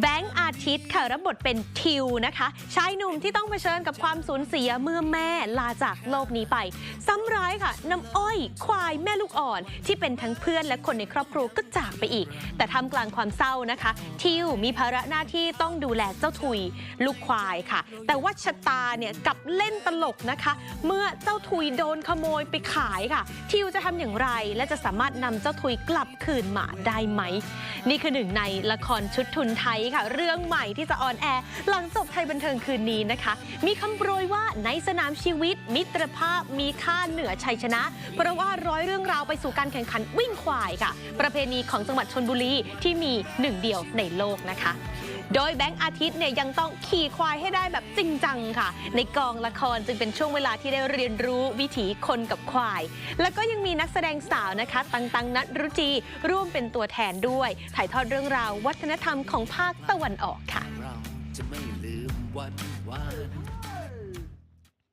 แบงค์อาทิตย์ค่ะรับบทเป็นทิวนะคะชายหนุ่มที่ต้องเผชิญกับความสูญเสียเมื่อแม่ลาจากโลกนี้ไป ซ้ำร้ายค่ะน้ำอ้อย ควายแม่ลูกอ่อน ที่เป็นทั้งเพื่อนและคนในครอบครัวก็จากไปอีก แต่ทำกลางความเศร้านะคะ ทิวมีภาระหน้าที่ต้องดูแลเจ้าทุย ลูกควายค่ะ แต่ว่าชะตาเนี่ยกับเล่นตลกนะคะ เมื่อเจ้าทุยโดนขโมยไปขายค่ะ ทิวจะทำอย่างไร และจะสามารถนำเจ้าทุยกลับคืนมาได้ไหม นี่คือหนึ่งในละครชุดทุนไทยค่ะ เรื่องใหม่ที่จะออนแอร์หลังจบไทยบันเทิงคืนนี้นะคะ มีคำโปรยว่าในสนามชีวิต มิตรภาพมีค่าเหนือชัยชนะ เพราะว่าร้อยเรื่องราวไปสู่การแข่งขันวิ่งควายค่ะ ประเพณีของจังหวัดชนบุรีที่มีหนึ่งเดียวในโลกนะคะ โดยแบงค์อาทิตย์เนี่ยยังต้องขี่ควายให้ได้แบบจริงจังค่ะ ในกองละครจึงเป็นช่วงเวลาที่ได้เรียนรู้วิถีคนกับควาย แล้วก็ยังมีนักแสดงสาวนะคะ ตังตังนัทรุจีร่วมเป็นตัวแทนด้วย ถ่ายทอดเรื่องราววัฒนธรรมของภาคตะวันออกค่ะ